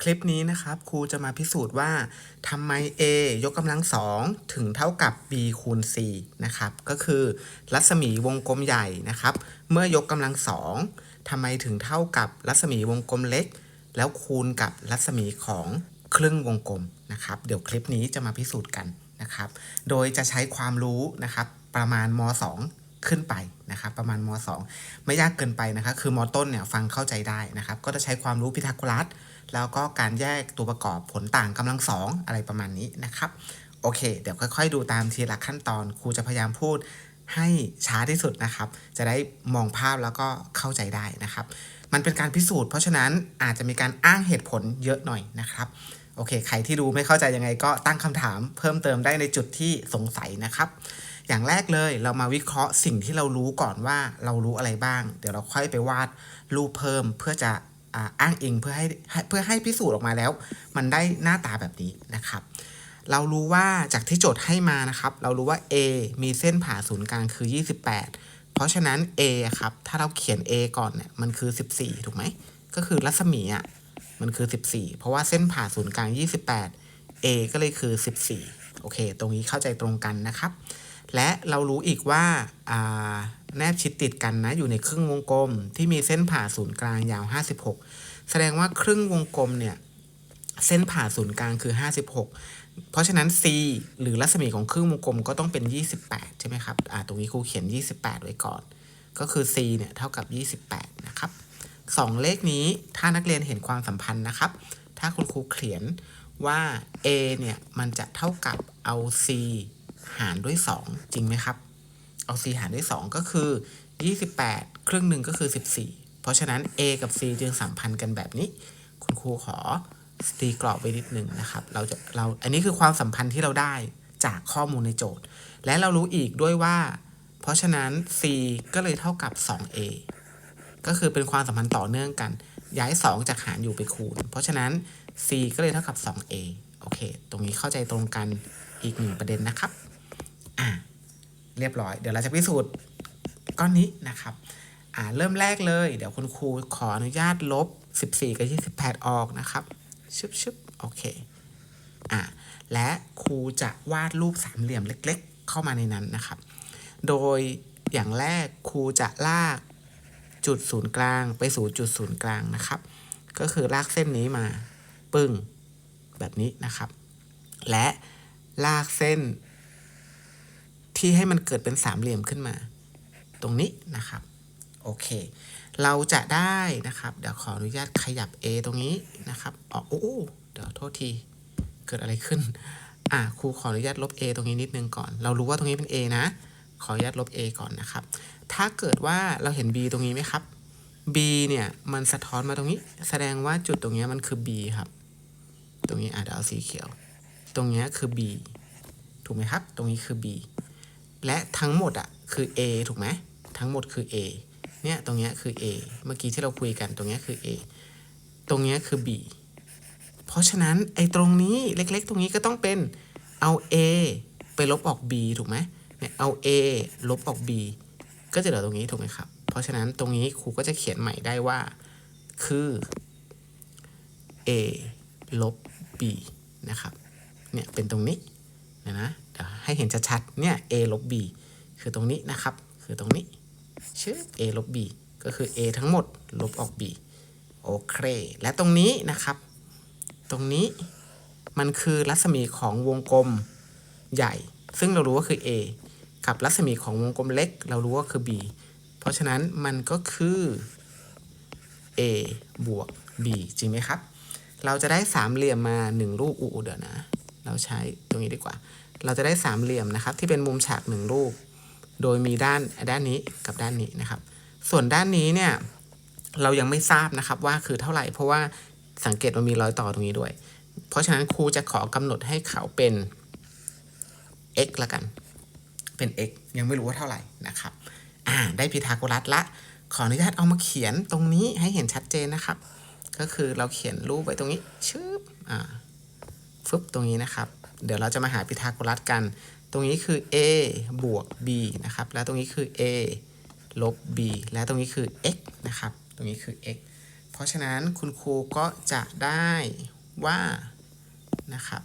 คลิปนี้นะครับครูจะมาพิสูจน์ว่าทำไม a ยกกำลังสองถึงเท่ากับ b คูณ c นะครับก็คือรัศมีวงกลมใหญ่นะครับ เมื่อยกกำลังสองทำไมถึงเท่ากับรัศมีวงกลมเล็ก แล้วคูณกับรัศมีของครึ่งวงกลมนะครับ เดี๋ยวคลิปนี้จะมาพิสูจน์กันนะครับ โดยจะใช้ความรู้นะครับประมาณม 2 ขึ้นไปนะครับประมาณม 2 ไม่ยากเกินไปนะครับคือม ต้นเนี่ยฟังเข้าใจได้นะครับ ก็จะใช้ความรู้พิทาโกรัส แล้วก็การแยกตัวประกอบผลต่างกำลังสองอะไรประมาณนี้นะครับ โอเค เดี๋ยวค่อย ๆ ดูตามทีละขั้นตอนครูจะพยายามพูดให้ช้าที่สุดนะครับ จะได้มองภาพแล้วก็เข้าใจได้นะครับ มันเป็นการพิสูจน์เพราะฉะนั้นอาจจะมีการอ้างเหตุผลเยอะหน่อยนะครับ โอเค ใครที่ดูไม่เข้าใจยังไงก็ตั้งคำถามเพิ่มเติมได้ในจุดที่สงสัยนะครับ อย่างแรกเลยเรามาวิเคราะห์สิ่งที่เรารู้ก่อนว่าเรารู้อะไรบ้าง เดี๋ยวเราค่อยไปวาดรูปเพิ่มเพื่อจะ อ้างอิงเพื่อให้ให้เพื่อให้พิสูจน์ออกมาแล้ว มันได้หน้าตาแบบนี้นะครับ เรารู้ว่าจากที่โจทย์ให้มานะครับ เรารู้ว่า A มีเส้นผ่าศูนย์กลางคือ 28 เพราะฉะนั้น A อครับถ้าเราเขียน A ก่อนเนี่ยมันคือ 14 ถูกไหมก็คือรัศมีอะมันคือ 14 เพราะว่าเส้นผ่าศูนย์กลาง 28 A ก็เลยคือ 14 โอเค ตรงนี้เข้าใจตรงกันนะครับ และเรารู้อีกว่าอ่า แนบชิดติดกันนะอยู่ในครึ่งวงกลม ที่มีเส้นผ่าศูนย์กลางยาว 56 แสดงว่าครึ่งวงกลมเนี่ยเส้นผ่าศูนย์กลางคือ 56 เพราะฉะนั้น c หรือรัศมีของครึ่งวงกลมก็ต้องเป็น 28 ใช่ไหมครับอ่าตรงนี้ครูเขียน 28 ไว้ก่อน ก็คือ c เนี่ยเท่ากับ 28 นะครับสองเลขนี้ถ้านักเรียนเห็นความสัมพันธ์นะครับ ถ้าคุณครูเขียนว่า a เนี่ยมันจะเท่ากับเอา c หารด้วย 2 จริงไหมครับ เอา c หารด้วย 2 ก็คือ 28 ครึ่งหนึ่งก็คือ 14 เพราะฉะนั้น a กับ c จึงสัมพันธ์กันแบบนี้ คุณครูขอตีกรอบไว้นิดหนึ่งนะครับ เราจะเราอันนี้คือความสัมพันธ์ที่เราได้จากข้อมูลในโจทย์ และเรารู้อีกด้วยว่า เพราะฉะนั้น c ก็เลยเท่ากับ 2a ก็คือเป็นความสัมพันธ์ต่อเนื่องกัน ย้าย 2 จากหารอยู่ไปคูณ เพราะฉะนั้น c ก็เลยเท่ากับ 2a โอเค ตรงนี้เข้าใจตรงกันอีกหนึ่งประเด็นนะครับ เรียบร้อย เดี๋ยวเราจะพิสูจน์ก้อนนี้นะครับอ่าเริ่มแรกเลย เดี๋ยวคุณครูขออนุญาตลบ 14 กับ 28 ออกนะครับชึบชึบโอเคอ่าและครูจะวาดรูปสามเหลี่ยมเล็ก ๆ เข้ามาในนั้นนะครับ โดยอย่างแรกครูจะลากจุดศูนย์กลางไปสู่จุดศูนย์กลางนะครับ ก็คือลากเส้นนี้มาปึ้งแบบนี้นะครับ และลากเส้น ที่ให้มันเกิดเป็นสามเหลี่ยมขึ้นมา ตรงนี้นะครับ โอเค เราจะได้นะครับ เดี๋ยวขออนุญาตขยับ A ตรงนี้นะครับอ๋อโอ้เดี๋ยวโทษที เกิดอะไรขึ้น อะครูขออนุญาตลบ A ตรงนี้นิดนึงก่อน เรารู้ว่าตรงนี้เป็น A นะ ขออนุญาตลบ A ก่อนนะครับ ถ้าเกิดว่าเราเห็น B ตรงนี้ไหมครับ B เนี่ยมันสะท้อนมาตรงนี้ แสดงว่าจุดตรงนี้มันคือ B ครับ ตรงนี้อาจจะเดี๋ยวเอาสีเขียว ตรงนี้คือ B ถูกไหมครับ ตรงนี้คือ B และทั้งหมดอะคือ A ถูกไหมทั้งหมดคือ A เนี่ยตรงเนี้ยคือ A เมื่อกี้ที่เราคุยกันตรงเนี้ยคือ A ตรงเนี้ยคือ B เพราะฉะนั้นไอ้ตรงนี้เล็กๆ ตรงนี้ก็ต้องเป็นเอา A ไปลบออก B ถูกไหมเนี่ยเอา A ลบออก B ก็จะเหลือตรงนี้ถูกไหมครับ เพราะฉะนั้นตรงนี้ครูก็จะเขียนใหม่ได้ว่าคือ A ลบ B นะครับ เนี่ยเป็นตรงนี้นะนะ ให้เห็นชัดๆเนี่ย A ลบ B คือตรงนี้นะครับ คือตรงนี้ ชื่อ a ลบ b ก็คือ a ทั้งหมด ลบออก b โอเค และตรงนี้นะครับ ตรงนี้มันคือรัศมีของวงกลมใหญ่ ซึ่งเรารู้ว่าคือ a กับรัศมีของวงกลมเล็ก เรารู้ว่าคือ b เพราะฉะนั้นมันก็คือ a บวก b จริงไหมครับ เราจะได้สามเหลี่ยมมาหนึ่งรูปอูเดี๋ยวนะ เราใช้ตรงนี้ดีกว่า เราจะได้สามเหลี่ยมนะครับ ที่เป็นมุมฉากหนึ่งรูป โดยมีด้านด้านนี้กับด้านนี้นะครับ ส่วนด้านนี้เนี่ยเรายังไม่ทราบนะครับว่าคือเท่าไหร่ เพราะว่าสังเกตมันมีรอยต่อตรงนี้ด้วย เพราะฉะนั้นครูจะขอกำหนดให้เขาเป็น x ละกัน เป็น x ยังไม่รู้ว่าเท่าไหร่นะครับอ่าได้พีทาโกรัสละ ขออนุญาตเอามาเขียนตรงนี้ให้เห็นชัดเจนนะครับ ก็คือเราเขียนรูปไว้ตรงนี้ชึบอ่า ฟึบตรงนี้นะครับ เดี๋ยวเราจะมาหาพีทาโกรัสกัน ตรงนี้คือ a บวก b นะครับ แล้วตรงนี้คือ a ลบ b และตรงนี้คือ x นะครับ ตรงนี้คือ x เพราะฉะนั้นคุณครูก็จะได้ว่านะครับ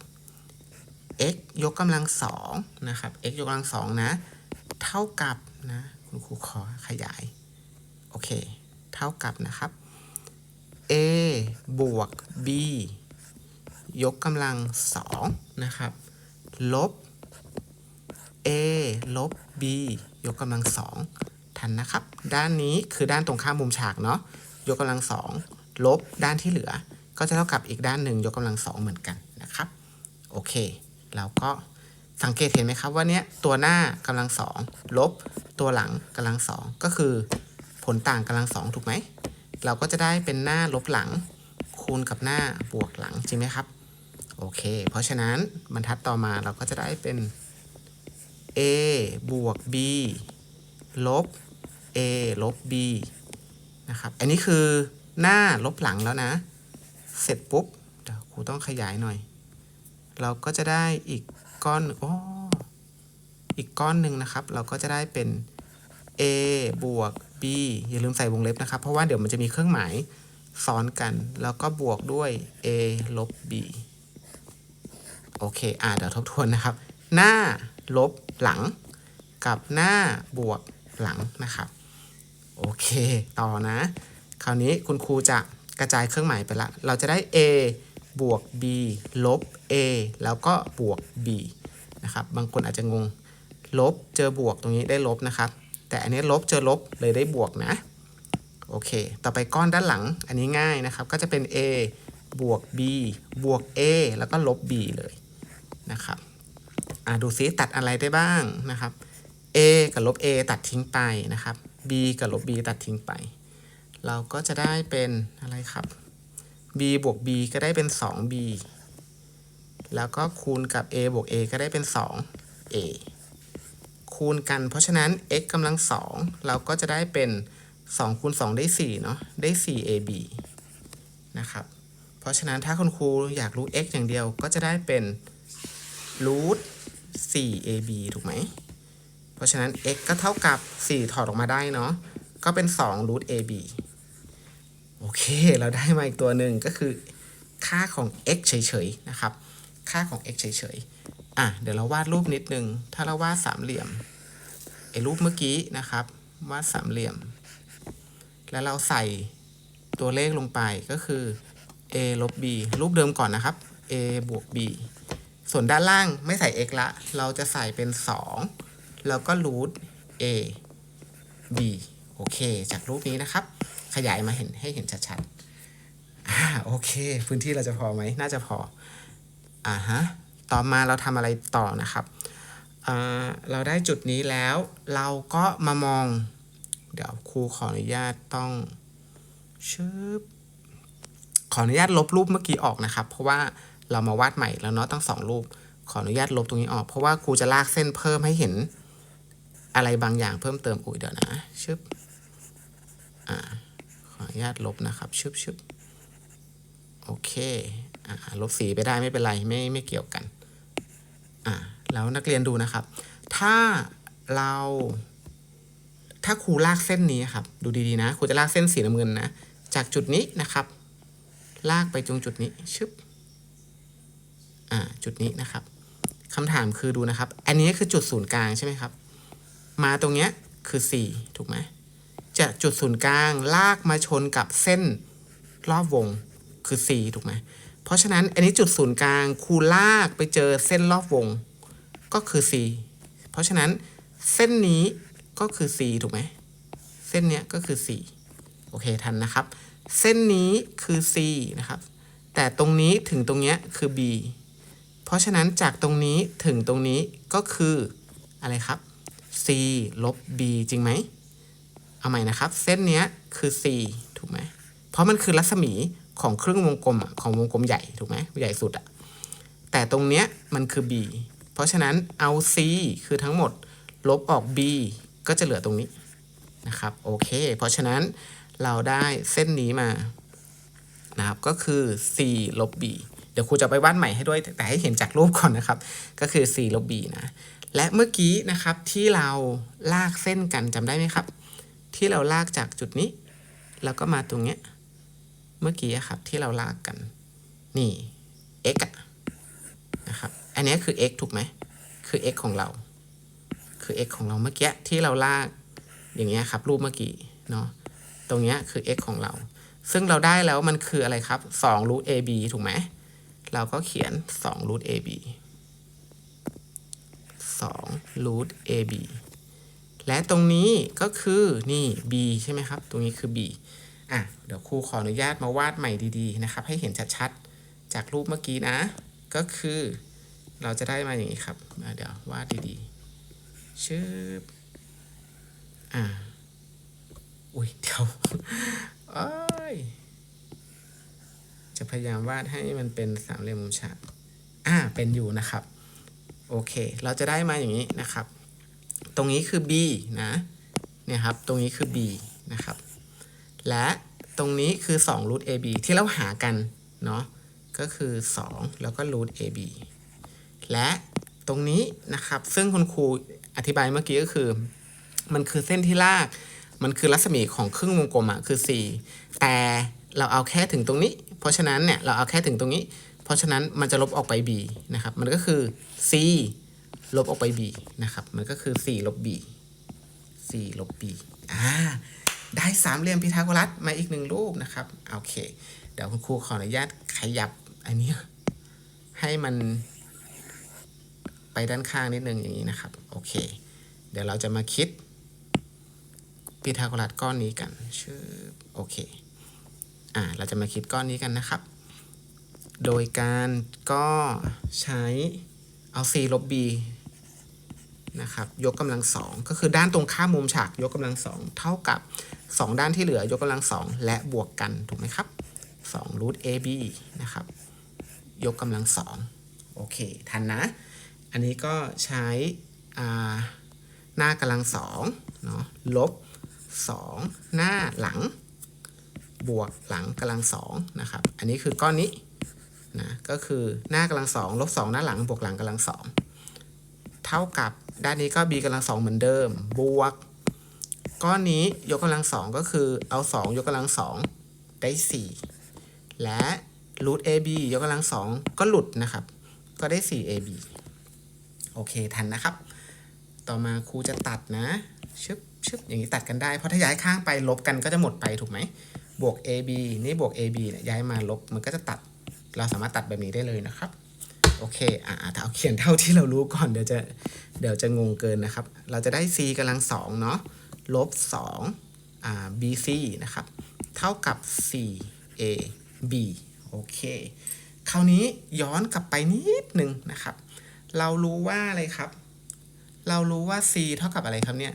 x ยกกำลังสองนะครับ x ยกกำลังสองนะ เท่ากับนะ คุณครูขอขยาย โอเค เท่ากับนะครับ a บวก b ยกกำลังสองนะครับ ลบ a ลบ b ยกกำลังสองทันนะครับ ด้านนี้คือด้านตรงข้ามมุมฉากเนาะ ยกกำลังสองลบด้านที่เหลือ ก็จะเท่ากับอีกด้านหนึ่งยกกำลังสองเหมือนกันนะครับ โอเค เราก็สังเกตเห็นไหมครับว่าเนี้ยตัวหน้ากำลังสองลบตัวหลังกำลังสองก็คือผลต่างกำลังสองถูกไหม เราก็จะได้เป็นหน้าลบหลังคูณกับหน้าบวกหลังจริงไหมครับ โอเค เพราะฉะนั้นบรรทัดต่อมาเราก็จะได้เป็น a บวก b ลบ a ลบ b นะครับ อันนี้คือหน้าลบหลังแล้วนะ เสร็จปุ๊บเดี๋ยวครูต้องขยายหน่อย เราก็จะได้อีกก้อนอ๋ออีกก้อนหนึ่งนะครับ เราก็จะได้เป็น a บวก b อย่าลืมใส่วงเล็บนะครับ เพราะว่าเดี๋ยวมันจะมีเครื่องหมายซ้อนกัน แล้วก็บวกด้วย a ลบ b โอเค อ่าเดี๋ยวทบทวนนะครับ หน้าลบหลัง กับหน้าบวกหลังนะครับ โอเค ต่อนะ คราวนี้คุณครูจะกระจายเครื่องหมายไปละ เราจะได้ a บวก b ลบ a แล้วก็บวก b นะครับ บางคนอาจจะงง ลบเจอบวกตรงนี้ได้ลบนะครับ แต่อันนี้ลบเจอลบเลยได้บวกนะ โอเค ต่อไปก้อนด้านหลัง อันนี้ง่ายนะครับ ก็จะเป็น a บวก b บวก a แล้วก็ลบ b เลย นะครับดูซิตัดอะไรได้บ้างนะครับ a กับลบ a ตัดทิ้งไปนะครับ b กับลบ b ตัดทิ้งไป เราก็จะได้เป็นอะไรครับ b บวก b ก็ได้เป็น 2b แล้วก็คูณกับ a บวก a ก็ได้เป็น 2a คูณกัน เพราะฉะนั้น x กำลัง 2 เราก็จะได้เป็น 2 คูณ 2 ได้ 4 เนาะ ได้ 4ab นะครับ เพราะฉะนั้นถ้าคุณครูอยากรู้ x อย่างเดียวก็จะได้เป็น รูท 4ab ถูกไหม เพราะฉะนั้น x ก็เท่ากับ 4 ถอดออกมาได้เนาะ ก็เป็น2รูท ab โอเค เราได้มาอีกตัวหนึ่งก็คือ ค่าของ x เฉยๆ นะครับ ค่าของ x เฉยๆ อะ เดี๋ยวเราวาดรูปนิดนึง ถ้าเราวาดสามเหลี่ยม ไอ้รูปเมื่อกี้นะครับ วาดสามเหลี่ยม แล้วเราใส่ตัวเลขลงไปก็คือ a ลบ b รูปเดิมก่อนนะครับ a บวก b ส่วนด้านล่างไม่ใส่ x ละ เราจะใส่เป็น 2 แล้วก็รูท a b โอเค จากรูปนี้นะครับ ขยายมาเห็นให้เห็นชัดๆอ่าโอเค พื้นที่เราจะพอไหม น่าจะพอ อ่าฮะ ต่อมาเราทำอะไรต่อนะครับอ่าเราได้จุดนี้แล้ว เราก็มามอง เดี๋ยวครูขออนุญาตต้องชึบขออนุญาตลบรูปเมื่อกี้ออกนะครับ เพราะว่า เรามาวาดใหม่แล้วเนาะตั้งสองรูป ขออนุญาตลบตรงนี้ออก เพราะว่าครูจะลากเส้นเพิ่มให้เห็นอะไรบางอย่างเพิ่มเติมอุ้ยเดี๋ยวนะชึบอ่าขออนุญาตลบนะครับชึบชึบโอเคอ่าลบสีไปได้ไม่เป็นไรไม่ไม่เกี่ยวกันอ่าแล้วนักเรียนดูนะครับ ถ้าเราถ้าครูลากเส้นนี้ครับ ดูดีๆนะครูจะลากเส้นสีน้ำเงินนะ จากจุดนี้นะครับ ลากไปตรงจุดนี้ชึบ อ่าจุดนี้นะครับคำถามคือดูนะครับ อันนี้คือจุดศูนย์กลางใช่ไหมครับ มาตรงเนี้ยคือ 4 ถูกไหมจากจุดศูนย์กลางลากมาชนกับเส้นรอบวงคือ 4 ถูกไหม เพราะฉะนั้นอันนี้จุดศูนย์กลางคูลากไปเจอเส้นรอบวงก็คือ 4 เพราะฉะนั้นเส้นนี้ก็คือ 4 ถูกไหม เส้นเนี้ยก็คือ 4 โอเคทันนะครับ เส้นนี้คือ C นะครับ แต่ตรงนี้ถึงตรงเนี้ยคือ B เพราะฉะนั้นจากตรงนี้ถึงตรงนี้ก็คืออะไรครับ c ลบ b จริงไหม เอาใหม่นะครับ เส้นเนี้ยคือ c ถูกไหม เพราะมันคือรัศมีของครึ่งวงกลมของวงกลมใหญ่ถูกไหมใหญ่สุดอะแต่ตรงเนี้ยมันคือ b เพราะฉะนั้นเอา c คือทั้งหมด ลบออก b ก็จะเหลือตรงนี้นะครับ โอเค เพราะฉะนั้นเราได้เส้นนี้มานะครับ ก็คือ c ลบ b ดี๋ยวครูจะไปวาดใหม่ให้ด้วย แต่ให้เห็นจากรูปก่อนนะครับ ก็คือ c ลบ b นะ และเมื่อกี้นะครับที่เราลากเส้นกันจำได้ไหมครับ ที่เราลากจากจุดนี้ แล้วก็มาตรงเนี้ย เมื่อกี้ครับที่เราลากกัน นี่ x นะครับ อันนี้คือ x ถูกไหม คือ x ของเรา คือ x ของเราเมื่อกี้ที่เราลากอย่างเงี้ยครับรูปเมื่อกี้เนาะ ตรงเนี้ยคือ x ของเรา ซึ่งเราได้แล้วมันคืออะไรครับ2 root ab ถูกไหม เราก็เขียน2 root ab 2 root ab และตรงนี้ก็คือนี่ b ใช่ไหมครับ ตรงนี้คือ b อะ เดี๋ยวครูขออนุญาตมาวาดใหม่ดีๆนะครับ ให้เห็นชัดๆ จากรูปเมื่อกี้นะ ก็คือเราจะได้มาอย่างนี้ครับ เดี๋ยววาดดีๆชืบอ่า อุ้ยเดี๋ยวโอ้ย จะพยายามวาดให้มันเป็นสามเหลี่ยมมุมฉากอ่าเป็นอยู่นะครับ โอเค เราจะได้มาอย่างนี้นะครับ ตรงนี้คือ b นะเนี่ยครับ ตรงนี้คือ b นะครับ และตรงนี้คือ2 root ab ที่เราหากันเนาะก็คือ 2 แล้วก็ root ab และตรงนี้นะครับ ซึ่งคุณครูอธิบายเมื่อกี้ก็คือ มันคือเส้นที่ลาก มันคือรัศมีของครึ่งวงกลมอะคือ 4 แต่เราเอาแค่ถึงตรงนี้ เพราะฉะนั้นเนี่ยเราเอาแค่ถึงตรงนี้ เพราะฉะนั้นมันจะลบออกไป b นะครับ มันก็คือ c ลบออกไป b นะครับ มันก็คือ 4 ลบ b 4 ลบ b อ่า ได้สามเหลี่ยมพีทาโกรัสมาอีกหนึ่งรูปนะครับ โอเค เดี๋ยวคุณครูขออนุญาตขยับอันนี้ให้มันไปด้านข้างนิดนึงอย่างนี้นะครับ โอเค เดี๋ยวเราจะมาคิดพีทาโกรัสก้อนนี้กันชื่อโอเค อ่าเราจะมาคิดก้อนนี้กันนะครับ โดยการก็ใช้เอา c ลบ b นะครับยกกำลังสองก็คือด้านตรงข้ามมุมฉากยกกำลังสองเท่ากับ 2 ด้านที่เหลือยกกำลังสองและบวกกันถูกไหมครับ2 root ab นะครับยกกำลังสองโอเค ทันนะ อันนี้ก็ใช้หน้ากำลังสองเนาะลบ 2 หน้าหลัง บวกหลังกำลังสองนะครับ อันนี้คือก้อนนี้นะก็คือหน้ากำลังสองลบสองหน้าหลังบวกหลังกำลังสองเท่ากับด้านนี้ก็ b กำลังสองเหมือนเดิม บวก ก้อนนี้ยกกำลังสองก็คือเอาสองยกกำลังสองได้สี่และ root ab ยกกำลังสองก็หลุดนะครับ ก็ได้ 4ab โอเคทันนะครับ ต่อมาครูจะตัดนะชึบ ชึบอย่างนี้ตัดกันได้ เพราะถ้าย้ายข้างไปลบกันก็จะหมดไปถูกไหม บวก ab นี่บวก ab เนี่ยย้ายมาลบมันก็จะตัด เราสามารถตัดแบบนี้ได้เลยนะครับ โอเค อ่าถ้าเอาเขียนเท่าที่เรารู้ก่อนเดี๋ยวจะ เดี๋ยวจะงงเกินนะครับ เราจะได้ c กำลังสองเนาะ ลบ2อ่า bc นะครับ เท่ากับ 4 a b โอเค คราวนี้ย้อนกลับไปนิดหนึ่งนะครับ เรารู้ว่าอะไรครับ เรารู้ว่า c เท่ากับอะไรครับเนี่ย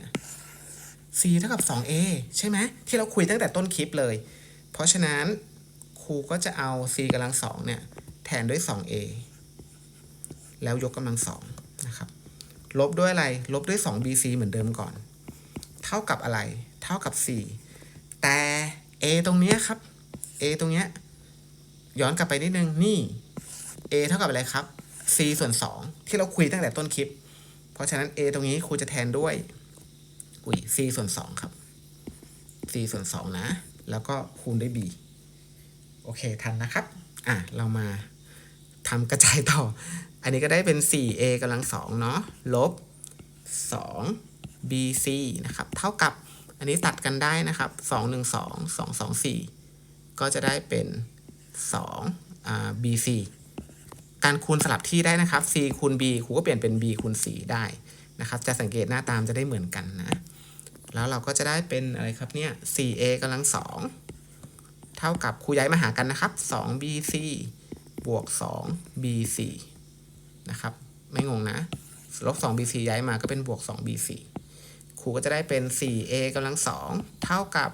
c เท่ากับ 2a ใช่ไหมที่เราคุยตั้งแต่ต้นคลิปเลย เพราะฉะนั้นครูก็จะเอา c กำลังสองเนี่ยแทนด้วย 2a แล้วยกกำลังสองนะครับ ลบด้วยอะไร ลบด้วย 2bc เหมือนเดิมก่อน เท่ากับอะไร เท่ากับ 4 แต่ a ตรงเนี้ยครับ a ตรงเนี้ยย้อนกลับไปนิดนึง นี่ a เท่ากับอะไรครับ c ส่วน 2 ที่เราคุยตั้งแต่ต้นคลิป เพราะฉะนั้น a ตรงนี้ครูจะแทนด้วย อุ้ย c ส่วน2ครับ c ส่วน2นะ แล้วก็คูณด้วย b โอเคทันนะครับ อะ เรามาทำกระจายต่อ อันนี้ก็ได้เป็น 4a กำลังสองเนาะ ลบ 2 bc นะครับ เท่ากับ อันนี้ตัดกันได้นะครับ 2 1 2 2 2 4 ก็จะได้เป็น2อ่า bc การคูณสลับที่ได้นะครับ c คูณ b ครูก็เปลี่ยนเป็น b คูณ 4 ได้นะครับ จะสังเกตหน้าตามจะได้เหมือนกันนะ แล้วเราก็จะได้เป็นอะไรครับเนี่ย 4a กำลังสองเท่ากับครูย้ายมาหากันนะครับ 2 bc บวก 2 bc นะครับ ไม่งงนะลบ 2 bc ย้ายมาก็เป็นบวก 2 bc ครูก็จะได้เป็น 4a กำลังสองเท่ากับ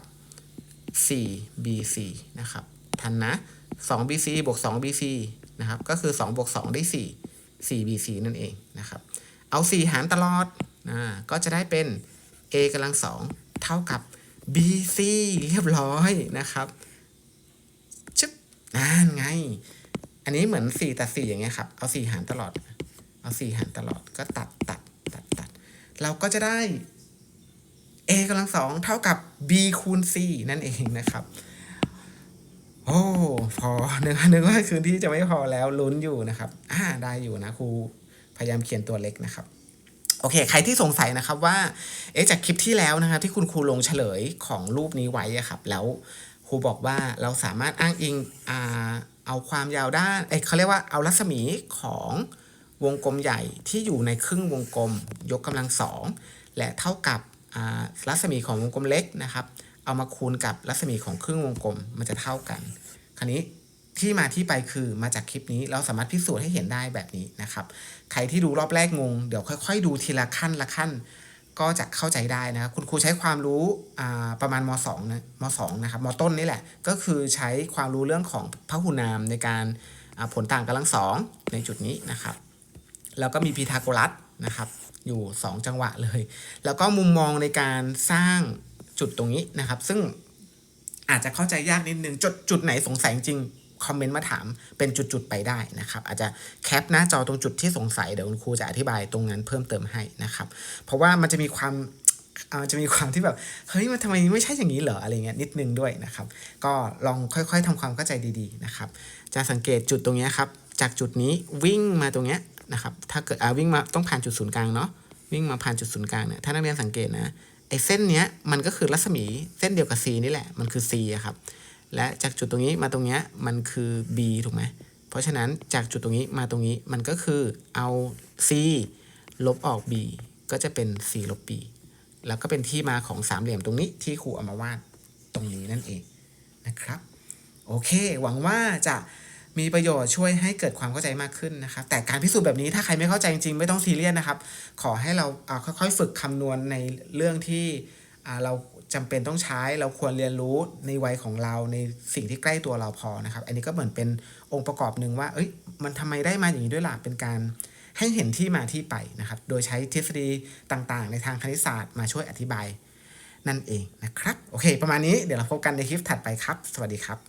4 bc นะครับ ทันนะ 2 bc บวก 2 bc นะครับ ก็คือ 2 บวก 2 ได้ 4 4 bc นั่นเองนะครับ เอา 4 หารตลอดนะก็จะได้เป็น a กำลังสองเท่ากับ bc เรียบร้อยนะครับชึบนั่นไง อันนี้เหมือน 4 ตัด 4 อย่างเงี้ยครับ เอา 4 หารตลอด เอา 4 หารตลอดก็ตัดตัดตัดตัด เราก็จะได้ a กำลังสองเท่ากับ b คูณ c นั่นเองนะครับ โอ้พอนึกนึกว่าคืนที่จะไม่พอแล้วลุ้นอยู่นะครับ อ่าได้อยู่นะครูพยายามเขียนตัวเล็กนะครับ โอเค ใครที่สงสัยนะครับว่า เอ๊ะจากคลิปที่แล้วนะครับที่คุณครูลงเฉลยของรูปนี้ไว้ครับ แล้วครูบอกว่าเราสามารถอ้างอิงอ่าเอาความยาวด้านเอเขาเรียกว่าเอารัศมีของวงกลมใหญ่ที่อยู่ในครึ่งวงกลม ยกกำลังสองและเท่ากับรัศมีของวงกลมเล็กนะครับ เอามาคูณกับรัศมีของครึ่งวงกลมมันจะเท่ากัน คราวนี้ ที่มาที่ไปคือมาจากคลิปนี้เราสามารถพิสูจน์ให้เห็นได้แบบนี้นะครับ ใครที่ดูรอบแรกงง เดี๋ยวค่อย ๆ ดูทีละขั้นละขั้น ก็จะเข้าใจได้นะครับคุณครูใช้ความรู้ประมาณม 2 นะม 2 นะครับมต้นนี่แหละ ก็คือใช้ความรู้เรื่องของพหุนามในการผลต่างกำลังสองในจุดนี้นะครับ แล้วก็มีพีทาโกรัสนะครับอยู่ 2 จังหวะเลย แล้วก็มุมมองในการสร้างจุดตรงนี้นะครับ ซึ่งอาจจะเข้าใจยากนิดนึงจุดจุดไหนสงสัยจริง คอมเมนต์มาถามเป็นจุดๆไปได้นะครับ อาจจะแคปหน้าจอตรงจุดที่สงสัยเดี๋ยวคุณครูจะอธิบายตรงนั้นเพิ่มเติมให้นะครับ เพราะว่ามันจะมีความอ่าจะมีความที่แบบเฮ้ยมันทำไมไม่ใช่อย่างนี้เหรออะไรเงี้ยนิดนึงด้วยนะครับ ก็ลองค่อยๆทำความเข้าใจดีๆนะครับ จะสังเกตจุดตรงเนี้ยครับจากจุดนี้วิ่งมาตรงเนี้ยนะครับถ้าเกิดอ่าวิ่งมาต้องผ่านจุดศูนย์กลางเนาะวิ่งมาผ่านจุดศูนย์กลางเนี่ยถ้านักเรียนสังเกตนะไอ้เส้นเนี้ยมันก็คือรัศมีเส้นเดียวกับ C นี่แหละมันคือ C อะครับ และจากจุดตรงนี้มาตรงนี้มันคือ B ถูกไหมเพราะฉะนั้นจากจุดตรงนี้มาตรงนี้มันก็คือเอา C ลบออก B ก็จะเป็น C ลบ B แล้วก็เป็นที่มาของสามเหลี่ยมตรงนี้ที่ครูเอามาวาดตรงนี้นั่นเองนะครับ โอเค หวังว่าจะมีประโยชน์ช่วยให้เกิดความเข้าใจมากขึ้นนะครับ แต่การพิสูจน์แบบนี้ถ้าใครไม่เข้าใจจริงๆ ไม่ต้องซีเรียสนะครับ ขอให้เราค่อยๆ ฝึกคำนวณในเรื่องที่เรา จำเป็นต้องใช้เราควรเรียนรู้ในวัยของเราในสิ่งที่ใกล้ตัวเราพอนะครับ อันนี้ก็เหมือนเป็นองค์ประกอบหนึ่งว่า เอ้ย มันทำไมได้มาอย่างนี้ด้วยล่ะเป็นการให้เห็นที่มาที่ไปนะครับ โดยใช้ทฤษฎีต่างๆ ในทางคณิตศาสตร์มาช่วยอธิบายนั่นเองนะครับ โอเค ประมาณนี้เดี๋ยวเราพบกันในคลิปถัดไปครับ สวัสดีครับ